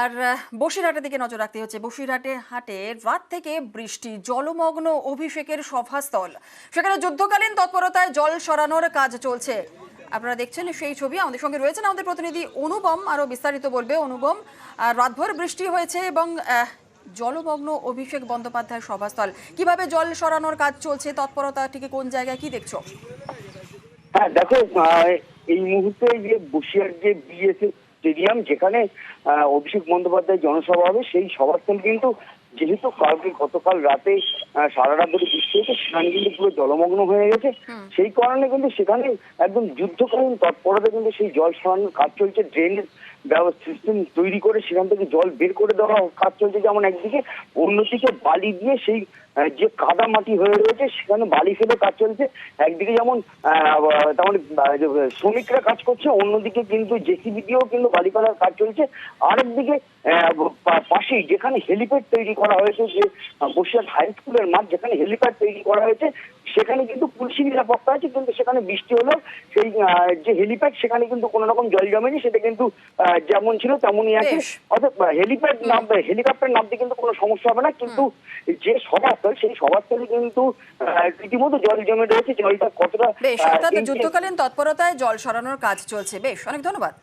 আর বসিরহাটের দিকে নজর রাখতে হচ্ছে। বসিরহাটে হাটে রাত থেকে বৃষ্টি, জলমগ্ন অভিষেকের সভাস্থল। সেখানে যুদ্ধকালীন তৎপরতায় জল সরানোর কাজ চলছে। আপনারা দেখছেন সেই ছবি। আমাদের সঙ্গে রয়েছেন আমাদের প্রতিনিধি অনুপম। আরও বিস্তারিত বলবে অনুপম। রাতভর বৃষ্টি হয়েছে এবং জলমগ্ন অভিষেক বন্দ্যোপাধ্যায়ের সভাস্থল। কীভাবে জল সরানোর কাজ চলছে, তৎপরতা ঠিক কোন জায়গায়, কি দেখছ? হ্যাঁ দেখো এই মুহূর্তে যে বসিরহাট যে বিএসএফ স্টেডিয়াম যেখানে অভিষেক বন্দ্যোপাধ্যায় জনসভা হবে সেই সভাস্থল কিন্তু যেহেতু কালকে গতকাল রাতে সারা রাত ধরে বৃষ্টি হয়েছে সেখানে কিন্তু পুরো জলমগ্ন হয়ে গেছে। সেই কারণে কিন্তু সেখানে একদম যুদ্ধকালীন তৎপরতা কিন্তু সেই জল সরানোর কাজ চলছে ব্যবস্থা সিস্টেম তৈরি করে সেখান থেকে জল বের করে দেওয়া কাজ চলছে। যেমন একদিকে অন্যদিকে বালি দিয়ে সেই যে কাদা মাটি হয়ে রয়েছে সেখানে বালি ফেলে কাজ চলছে। একদিকে যেমন আহ, তেমন শ্রমিকরা কাজ করছে অন্যদিকে কিন্তু জেসিবি দিয়েও কিন্তু বালি ফেলার কাজ চলছে। আরেকদিকে পাশেই যেখানে হেলিপ্যাড তৈরি করা হয়েছে যে বসিরহাট হাই স্কুলের মাঠ যেখানে হেলিপ্যাড তৈরি করা হয়েছে সেখানে কিন্তু পুলিশি নিরাপত্তা আছে কিন্তু সেখানে বৃষ্টি হলেও সেই যে হেলিপ্যাড সেখানে কিন্তু কোনো রকম জল জমেনি সেটা কিন্তু যেমন ছিল তেমনই আছে। অর্থাৎ হেলিপ্যাড নামবে হেলিকপ্টার নামতে কিন্তু কোনো সমস্যা হবে না কিন্তু যে সভাস্থল সেই সভাস্থলে কিন্তু আহ, রীতিমতো জল জমে রয়েছে জলটা কতটা যুদ্ধকালীন তৎপরতায় জল সরানোর কাজ চলছে। বেশ অনেক ধন্যবাদ।